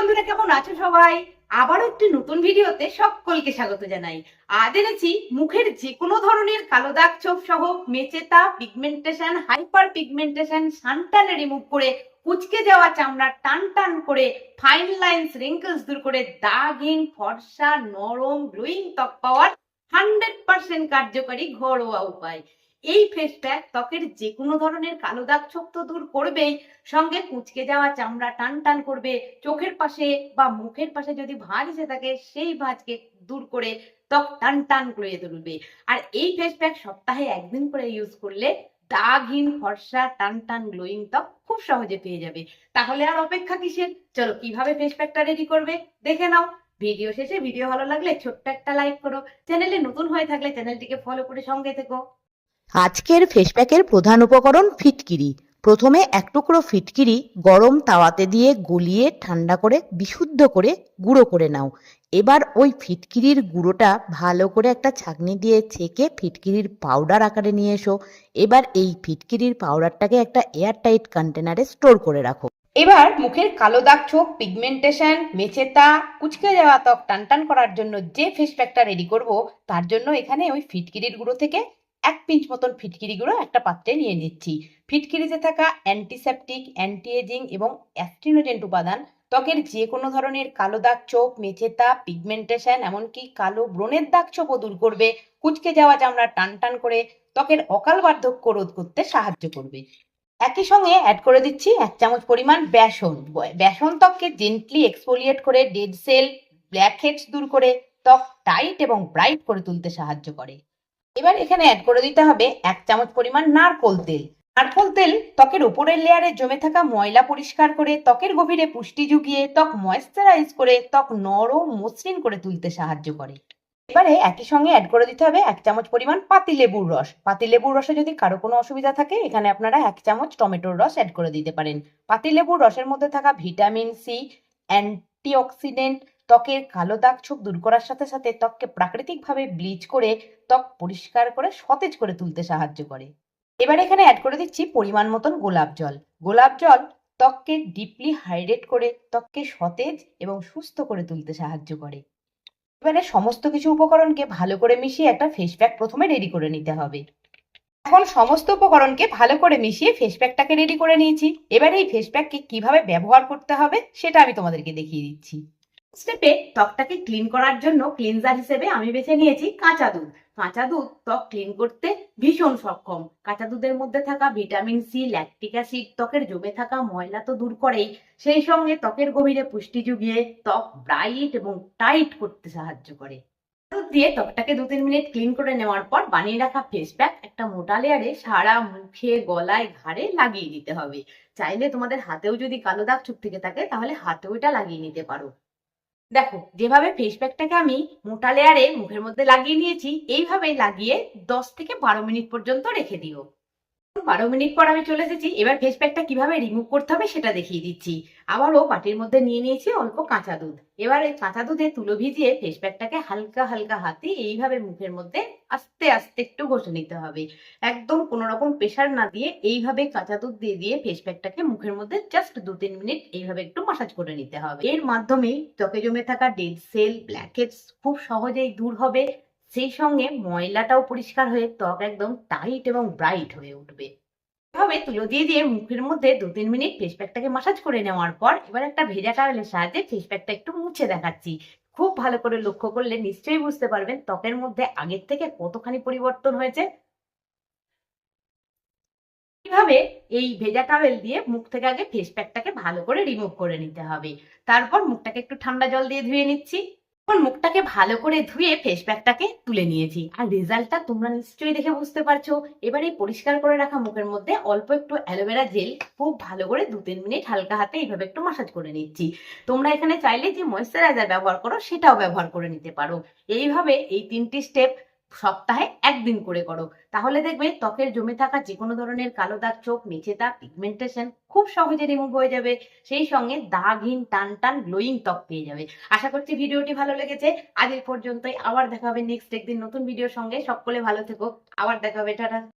বন্ধুরা কেমন আছো সবাই? আবারও একটি নতুন ভিডিওতে সকলকে স্বাগত জানাই। আজ এনেছি মুখের যে কোনো ধরনের কালো দাগ ছোপ সহ মেচেতা পিগমেন্টেশন হাইপার পিগমেন্টেশন সানটানে রিমুভ করে কুচকে যাওয়া চামড়া টান টান করে ফাইন লাইন্স রিঙ্কলস দূর করে দাগহীন, ফর্সা, নরম গ্লোয়িং ত্বক পাওয়ার হান্ড্রেড পার্সেন্ট কার্যকারী ঘরোয়া উপায়। এই ফেস প্যাক ত্বকের যে কোনো ধরনের কালো দাগ ছোপ তো দূর করবেই। সঙ্গে কুচকে যাওয়া চামড়া টান টান করবে। চোখের পাশে বা মুখের পাশে যদি ভাঁজ এসে থাকে, সেই ভাঁজকে দূর করে ত্বক টান টান করে তুলবে। আর এই ফেস প্যাক সপ্তাহে একদিন করে ইউজ করলে দাগহীন, ফর্সা, টান টান গ্লোয়িং ত্বক খুব সহজে পেয়ে যাবে। তাহলে আর অপেক্ষা কিসের? চলো কীভাবে ফেস প্যাকটা রেডি করবে দেখে নাও। ভিডিও শেষে ভিডিও ভালো লাগলে ছোট্ট একটা লাইক করো। চ্যানেলে নতুন হয়ে থাকলে চ্যানেলটিকে ফলো করে সঙ্গে থেকো। আজকের ফেস প্যাকের প্রধান উপকরণ ফিটকিরি। প্রথমে এক টুকরো ফিটকিরি গরম তাওয়াতে দিয়ে গলিয়ে ঠান্ডা করে বিশুদ্ধ করে গুঁড়ো করে নাও। এবার ওই ফিটকিরির গুঁড়োটা ভালো করে একটা ছাঁকনি দিয়ে ছেঁকে ফিটকিরির পাউডার আকারে নিয়ে এসো। এবার এই ফিটকিরির পাউডারটাকে একটা এয়ারটাইট কন্টেনারে স্টোর করে রাখো। এবার মুখের কালো দাগ ছোপ, পিগমেন্টেশন, মেচেতা, কুচকে যাওয়া ত্বক টানটান করার জন্য যে ফেস প্যাকটা রেডি করব, তার জন্য এখানে ওই ফিটকিরির গুঁড়ো থেকে এক পিঞ্চ মতন ফিটকিরি গুঁড়ো একটা পাত্রে নিয়ে নিচ্ছি। ফিটকিরিতে থাকা অ্যান্টিসেপটিক অ্যান্টি এজিং এবং অ্যাস্ট্রিনোজেন্ট উপাদান, ত্বকের যে কোনো ধরনের কালো দাগ চোপ মেচেতা পিগমেন্টেশন এমনকি কালো ব্রণের দাগ চোখও দূর করবে। কুচকে যাওয়া চামড়া টান টান করে ত্বকের অকাল বার্ধক্য রোধ করতে সাহায্য করবে। একই সঙ্গে অ্যাড করে দিচ্ছি এক চামচ পরিমাণ বেসন। বেসন ত্বককে জেন্টলি এক্সফোলিয়েট করে ডেড সেল ব্ল্যাক হেডস দূর করে ত্বক টাইট এবং ব্রাইট করে তুলতে সাহায্য করে। এবার এখানে অ্যাড করে দিতে হবে এক চামচ পরিমাণ নারকোল তেল। নারকোল তেল ত্বকের উপরের লেয়ারে জমে থাকা ময়লা পরিষ্কার করে ত্বকের গভীরে পুষ্টি জুগিয়ে ত্বক ময়েশ্চারাইজ করে ত্বক নরম, মসৃণ করে তুলতে সাহায্য করে। এবারে একই সঙ্গে অ্যাড করে দিতে হবে এক চামচ পরিমাণ পাতিলেবুর রস। পাতিলেবুর রসে যদি কারও কোনো অসুবিধা থাকে, এখানে আপনারা এক চামচ টমেটোর রস অ্যাড করে দিতে পারেন। পাতিলেবুর রসের মধ্যে থাকা ভিটামিন সি, অ্যান্টিঅক্সিডেন্ট ত্বকের কালো দাগ ছোপ দূর করার সাথে সাথে ত্বককে প্রাকৃতিকভাবে ব্লিচ করে ত্বক পরিষ্কার করে সতেজ করে তুলতে সাহায্য করে। এবার এখানে অ্যাড করে দিচ্ছি পরিমাণ মতন গোলাপ জল। গোলাপ জল ত্বককে ডিপলি হাইড্রেট করে, ত্বককে সতেজ এবং সুস্থ করে তুলতে সাহায্য করে। এবারে সমস্ত কিছু উপকরণকে ভালো করে মিশিয়ে একটা ফেস প্যাক প্রথমে রেডি করে নিতে হবে। এখন সমস্ত উপকরণকে ভালো করে মিশিয়ে ফেস প্যাকটাকে রেডি করে নিয়েছি। এবার এই ফেস প্যাককে কীভাবে ব্যবহার করতে হবে সেটা আমি তোমাদেরকে দেখিয়ে দিচ্ছি। স্টেপে ত্বকটাকে ক্লিন করার জন্য ক্লিনজার হিসেবে আমি বেছে নিয়েছি কাঁচা দুধ। কাঁচা দুধ ত্বক ক্লিন করতে ভীষণ সক্ষম। কাঁচা দুধের মধ্যে থাকা ভিটামিন সি ল্যাকটিক অ্যাসিড ত্বকের জমে থাকা ময়লা তো দূর করেই, সেই সঙ্গে ত্বকের গভীরে পুষ্টি জুগিয়ে ত্বক ব্রাইট এবং টাইট করতে সাহায্য করে। দুধ দিয়ে ত্বকটাকে দু তিন মিনিট ক্লিন করে নেওয়ার পর বানিয়ে রাখা ফেস প্যাক একটা মোটা লেয়ারে সারা মুখে, গলায়, ঘাড়ে লাগিয়ে দিতে হবে। চাইলে তোমাদের হাতেও যদি কালো দাগ চুপ থেকে থাকে, তাহলে হাতেও এটা লাগিয়ে নিতে পারো। দেখো, যেভাবে ফেস প্যাকটাকে আমি মোটা লেয়ারে মুখের মধ্যে লাগিয়ে নিয়েছি, এইভাবে লাগিয়ে দশ থেকে বারো মিনিট পর্যন্ত রেখে দিও। বারো মিনিট পর আমি চলে এসেছি। এবার ফেস প্যাকটা কীভাবে রিমুভ করতে হবে সেটা দেখিয়ে দিচ্ছি। আবারও বাটির মধ্যে নিয়ে নিয়েছি অল্প কাঁচা দুধ। এবার এই কাঁচা দুধে তুলো ভিজিয়ে ফেস প্যাকটাকে হালকা হালকা হাতে এইভাবে মুখের মধ্যে আস্তে আস্তে একটু ঘষে নিতে হবে। একদম কোনো রকম প্রেশার না দিয়ে এইভাবে কাঁচা দুধ দিয়ে দিয়ে ফেস প্যাকটাকে মুখের মধ্যে জাস্ট দু তিন মিনিট এইভাবে একটু মাসাজ করে নিতে হবে। এর মাধ্যমে ত্বকে জমে থাকা ডেড সেল ব্ল্যাকেটস খুব সহজেই দূর হবে। সেই সঙ্গে ময়লাটাও পরিষ্কার হয়ে ত্বক একদম টাইট এবং ব্রাইট হয়ে উঠবে। এভাবে তুলো দিয়ে দিয়ে মুখের মধ্যে দু তিন মিনিট ফেস প্যাকটাকে মাসাজ করে নেওয়ার পর এবার একটা ভেজা টাওয়েলের সাহায্যে ফেস প্যাকটা একটু মুছে দেখাচ্ছি। খুব ভালো করে লক্ষ্য করলে নিশ্চয়ই বুঝতে পারবেন ত্বকের মধ্যে আগের থেকে কতখানি পরিবর্তন হয়েছে। কীভাবে এই ভেজা টাওয়েল দিয়ে মুখ থেকে আগে ফেস প্যাকটাকে ভালো করে রিমুভ করে নিতে হবে। তারপর মুখটাকে একটু ঠান্ডা জল দিয়ে ধুয়ে নিচ্ছি। এখন মুখটাকে ভালো করে ধুয়ে ফেস প্যাকটাকে তুলে নিয়েছি। আর রেজাল্টটা তোমরা নিশ্চয়ই দেখে বুঝতে পারছ। এবার এই পরিষ্কার করে রাখা মুখের মধ্যে অল্প একটু অ্যালোভেরা জেল খুব ভালো করে দু তিন মিনিট হালকা হাতে এইভাবে একটু মাসাজ করে নিচ্ছি। তোমরা এখানে চাইলে যে ময়েশ্চারাইজার ব্যবহার করো সেটাও ব্যবহার করে নিতে পারো। এইভাবে এই তিনটি স্টেপ সপ্তাহে একদিন করে করো। তাহলে দেখবে ত্বকের জমে থাকা যে কোনো ধরনের কালো দাগ, চোখ মেচে দাগ পিগমেন্টেশন খুব সহজে রিমুভ হয়ে যাবে। সেই সঙ্গে দাগহীন টান টান গ্লোয়িং ত্বক পেয়ে যাবে। আশা করছি ভিডিওটি ভালো লেগেছে। আজ পর্যন্তই। আবার দেখা হবে নেক্সট একদিন নতুন ভিডিওর সঙ্গে। সকলে ভালো থেকো। আবার দেখা হবে। টাটা।